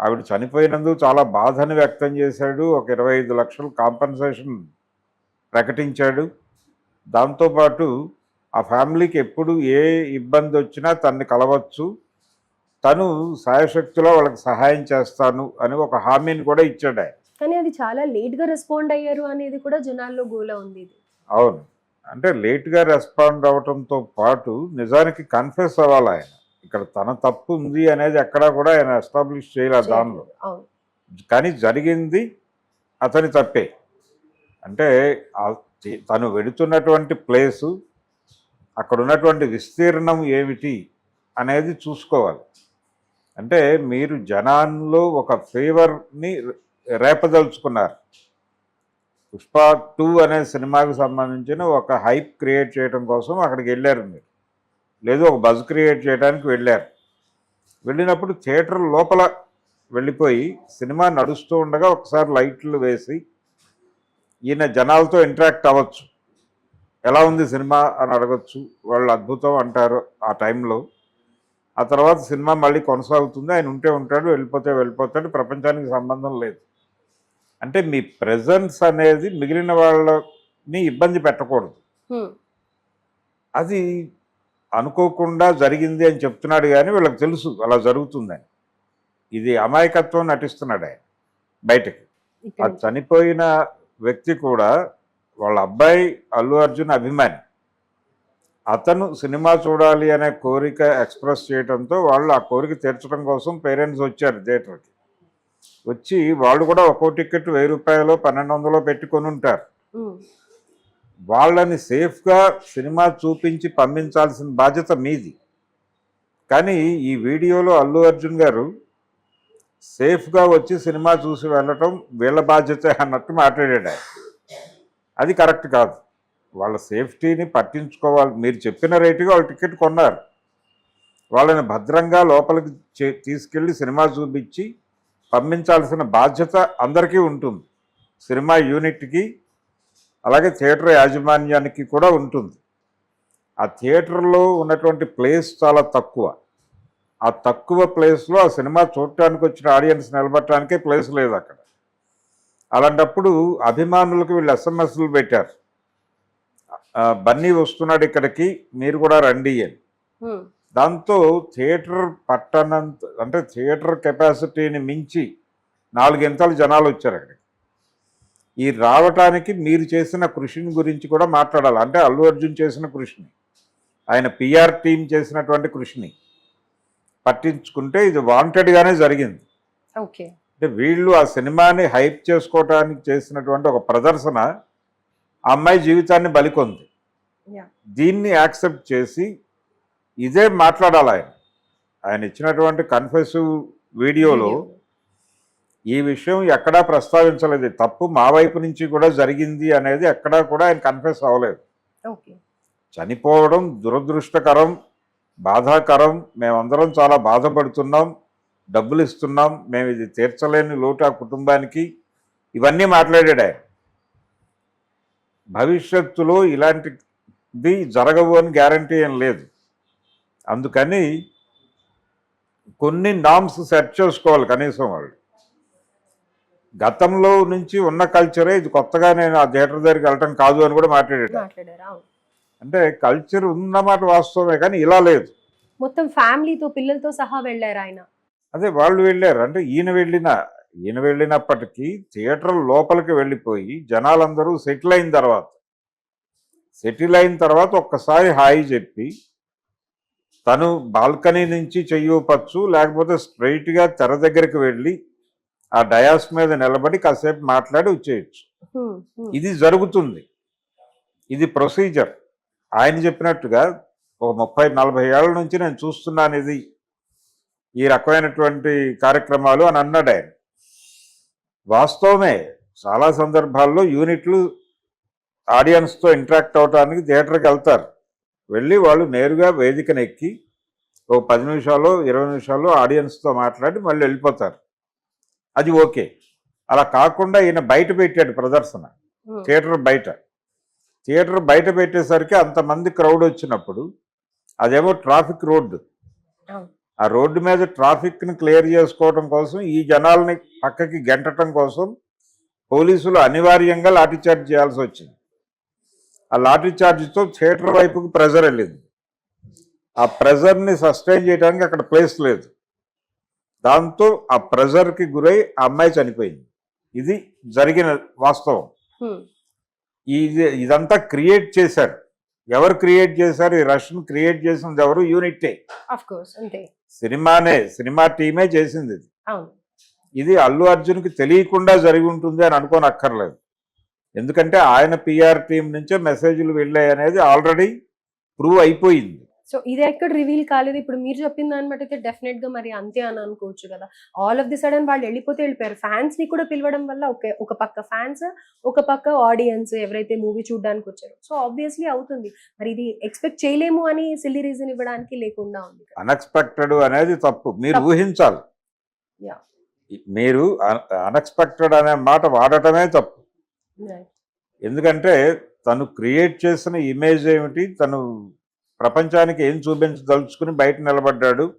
ఆవిడ చనిపోయినందుకు చాలా బాధని వ్యక్తం చేశాడు. ఒక ఇరవై ఐదు లక్షలు కాంపన్సేషన్ ప్రకటించాడు. దాంతోపాటు ఆ ఫ్యామిలీకి ఎప్పుడు ఏ ఇబ్బంది వచ్చినా తన్ని కలవచ్చు. తను సాయశక్తిలో వాళ్ళకి సహాయం చేస్తాను అని ఒక హామీని కూడా ఇచ్చాడు కానీ అది చాలా లేట్గా రెస్పాండ్ అయ్యారు అనేది కూడా జనాల్లో గోల ఉంది అవును. అంటే లేట్గా రెస్పాండ్ అవటంతో పాటు నిజానికి కన్ఫెస్ అవ్వాలి ఆయన. ఇక్కడ తన తప్పు ఉంది అనేది ఎక్కడా కూడా ఆయన ఎస్టాబ్లిష్ చేయలేదు. దానిలో. కానీ జరిగింది అతని తప్పే. అంటే తను వెడుతున్నటువంటి ప్లేసు అక్కడ ఉన్నటువంటి విస్తీర్ణం ఏమిటి అనేది చూసుకోవాలి. అంటే మీరు జనాల్లో ఒక ఫేవర్ని రేపదలుచుకున్నారు. పుష్ప టూ అనే సినిమాకి సంబంధించిన ఒక హైప్ క్రియేట్ చేయడం కోసం అక్కడికి వెళ్ళారు మీరు. లేదు ఒక బజ్ క్రియేట్ చేయడానికి వెళ్ళారు. వెళ్ళినప్పుడు థియేటర్ లోపల వెళ్ళిపోయి సినిమా నడుస్తూ ఉండగా ఒకసారి లైట్లు వేసి ఈయన జనాలతో ఇంటరాక్ట్ అవ్వచ్చు. ఎలా ఉంది సినిమా అని అడగచ్చు. వాళ్ళు అద్భుతం అంటారు ఆ టైంలో. ఆ తర్వాత సినిమా మళ్ళీ కొనసాగుతుంది. ఆయన ఉంటే ఉంటాడు వెళ్ళిపోతే వెళ్ళిపోతాడు. ప్రపంచానికి సంబంధం లేదు. అంటే మీ ప్రెజెన్స్ అనేది మిగిలిన వాళ్ళని ఇబ్బంది పెట్టకూడదు. అది అనుకోకుండా జరిగింది అని చెప్తున్నాడు కానీ వీళ్ళకి తెలుసు అలా జరుగుతుందని. ఇది అమాయకత్వం నటిస్తున్నాడు ఆయన బయటకి. ఆ చనిపోయిన వ్యక్తి కూడా వాళ్ళ అబ్బాయి అల్లు అర్జున్ అభిమాని. అతను సినిమా చూడాలి అనే కోరిక ఎక్స్ప్రెస్ చేయడంతో వాళ్ళు ఆ కోరిక తీర్చడం కోసం పేరెంట్స్ వచ్చారు థియేటర్కి. వచ్చి వాళ్ళు కూడా ఒక్కో టికెట్ వెయ్యి రూపాయలు పన్నెండు వందలు పెట్టుకొని ఉంటారు. వాళ్ళని సేఫ్గా సినిమా చూపించి పంపించాల్సిన బాధ్యత మీది. కానీ ఈ వీడియోలో అల్లు అర్జున్ గారు సేఫ్గా వచ్చి సినిమా చూసి వెళ్ళటం వీళ్ళ బాధ్యత అన్నట్టు మాట్లాడాడు అది కరెక్ట్ కాదు. వాళ్ళ సేఫ్టీని పట్టించుకోవాలి. మీరు చెప్పిన రేటుగా వాళ్ళు టికెట్ కొన్నారు. వాళ్ళని భద్రంగా లోపలికి చే- తీసుకెళ్ళి సినిమా చూపించి పంపించాల్సిన బాధ్యత అందరికీ ఉంటుంది. సినిమా యూనిట్కి అలాగే థియేటర్ యాజమాన్యానికి కూడా ఉంటుంది. ఆ థియేటర్లో ఉన్నటువంటి ప్లేస్ చాలా తక్కువ. ఆ తక్కువ ప్లేస్లో ఆ సినిమా చూడటానికి వచ్చిన ఆడియన్స్ నిలబడటానికే ప్లేస్ లేదు అక్కడ. అలాంటప్పుడు అభిమానులకు వీళ్ళు ఎస్ఎంఎస్లు పెట్టారు. బన్నీ వస్తున్నాడు ఇక్కడికి మీరు కూడా రండి అని. దాంతో థియేటర్ పట్టనంత అంటే థియేటర్ కెపాసిటీని మించి నాలుగింతలు జనాలు వచ్చారు అక్కడికి. ఈ రావటానికి మీరు చేసిన కృషిని గురించి కూడా మాట్లాడాలి. అంటే అల్లు అర్జున్ చేసిన కృషిని ఆయన పిఆర్ టీం చేసినటువంటి కృషిని పట్టించుకుంటే ఇది వాంటెడ్గానే జరిగింది. ఓకే. అంటే వీళ్ళు ఆ సినిమాని హైప్ చేసుకోవటానికి చేసినటువంటి ఒక ప్రదర్శన అమ్మాయి జీవితాన్ని బలికొంది దీన్ని యాక్సెప్ట్ చేసి ఇదే మాట్లాడాలి ఆయన. ఆయన ఇచ్చినటువంటి కన్ఫెసివ్ వీడియోలో ఈ విషయం ఎక్కడా ప్రస్తావించలేదు. తప్పు మా వైపు నుంచి కూడా జరిగింది అనేది ఎక్కడా కూడా ఆయన కన్ఫెస్ అవ్వలేదు. చనిపోవడం దురదృష్టకరం బాధాకరం. మేమందరం చాలా బాధపడుతున్నాం డబ్బులు ఇస్తున్నాం మేము ఇది తీర్చలేని లోటు ఆ కుటుంబానికి. ఇవన్నీ మాట్లాడాడు ఆయన. భవిష్యత్తులో ఇలాంటిది జరగవు అని గ్యారంటీ ఏం లేదు. అందుకని కొన్ని నామ్స్ సెట్ చేసుకోవాలి కనీసం వాళ్ళు. గతంలో నుంచి ఉన్న కల్చరే ఇది కొత్తగా నేను ఆ థియేటర్ దగ్గరికి వెళ్ళటం కాదు అని కూడా అవును. అంటే కల్చర్ ఉన్నమాట వాస్తవమే కానీ ఇలా లేదు. మొత్తం ఫ్యామిలీతో పిల్లలతో సహా వెళ్ళారు ఆయన. అదే వాళ్ళు వెళ్ళారు. అంటే ఈయన వెళ్ళిన ఈయన వెళ్ళినప్పటికీ థియేటర్ లోపలికి వెళ్ళిపోయి జనాలందరూ సెటిల్ అయిన తర్వాత సెటిల్ అయిన తర్వాత ఒక్కసారి హాయి చెప్పి తను బాల్కనీ నుంచి చెయ్యవచ్చు లేకపోతే స్ట్రైట్గా తెర దగ్గరికి వెళ్ళి ఆ డయాస్ మీద నిలబడి కాసేపు మాట్లాడి వచ్చేయచ్చు. ఇది జరుగుతుంది. ఇది ప్రొసీజర్. ఆయన చెప్పినట్టుగా ఒక ముప్పై నలభై ఏళ్ళ నుంచి నేను చూస్తున్నాను ఇది. ఈ రకమైనటువంటి కార్యక్రమాలు అని అన్నాడు ఆయన. వాస్తవమే చాలా సందర్భాల్లో యూనిట్లు ఆడియన్స్తో ఇంటరాక్ట్ అవడానికి థియేటర్కి వెళ్తారు. వెళ్ళి వాళ్ళు నేరుగా వేదికను ఎక్కి ఒక పది నిమిషాలు ఇరవై నిమిషాలు ఆడియన్స్తో మాట్లాడి మళ్ళీ వెళ్ళిపోతారు. అది ఓకే. అలా కాకుండా ఈయన బయట పెట్టాడు ప్రదర్శన. థియేటర్ బయట. థియేటర్ బయట పెట్టేసరికి అంతమంది క్రౌడ్ వచ్చినప్పుడు అదేమో ట్రాఫిక్ రోడ్డు. ఆ. రోడ్డు మీద ట్రాఫిక్ని క్లియర్ చేసుకోవడం కోసం ఈ జనాల్ని పక్కకి గెంటటం కోసం పోలీసులు అనివార్యంగా లాఠీచార్జ్ చేయాల్సి వచ్చింది. ఆ లాఠీచార్జ్తో థియేటర్ వైపుకి ప్రెజర్ వెళ్ళింది. ఆ ప్రెజర్ని సస్టైన్ చేయడానికి అక్కడ ప్లేస్ లేదు. దాంతో ఆ ప్రెజర్కి గురై ఆ అమ్మాయి చనిపోయింది. ఇది జరిగిన వాస్తవం. ఇది ఇదంతా క్రియేట్ చేశారు. ఎవరు క్రియేట్ చేశారు? ఈ రష్ను క్రియేట్ చేసింది ఎవరు? యూనిటే ఆఫ్ కోర్స్ అంతే. సినిమానే సినిమా టీమే చేసింది ఇది. ఇది అల్లు అర్జున్కి తెలియకుండా జరిగి ఉంటుంది అని అనుకోని అక్కర్లేదు ఎందుకంటే ఆయన పిఆర్ టీం నుంచే మెసేజ్లు వెళ్ళాయి అనేది ఆల్రెడీ ప్రూవ్ అయిపోయింది. సో ఇది ఎక్కడ రివీల్ కాలేదు. ఇప్పుడు మీరు చెప్పిన దాన్ని బట్టి అయితే డెఫినెట్గా మరి అంతే అని అనుకోవచ్చు కదా. ఆల్ ఆఫ్ ది సడన్ వాళ్ళు వెళ్ళిపోతే వెళ్ళిపోయారు. ఫ్యాన్స్ని కూడా పిలవడం వల్ల ఒక ఒక పక్క ఫ్యాన్స్ ఒక పక్క ఆడియన్స్ ఎవరైతే మూవీ చూడడానికి వచ్చారో. సో ఆబ్వియస్లీ అవుతుంది. మరి ఇది ఎక్స్పెక్ట్ చేయలేము అని సిల్లీ రీజన్ ఇవ్వడానికి లేకుండా ఉంది. అన్ఎక్స్పెక్టెడ్ అనేది తప్పు. మీరు. ఊహించాలి. మీరు అన్ఎక్స్పెక్టెడ్ అనే మాట వాడటమే తప్పు. ఎందుకంటే తను క్రియేట్ చేసిన ఇమేజ్ ఏమిటి? తను ప్రపంచానికి ఏం చూపించదలుచుకుని బయట నిలబడ్డాడు.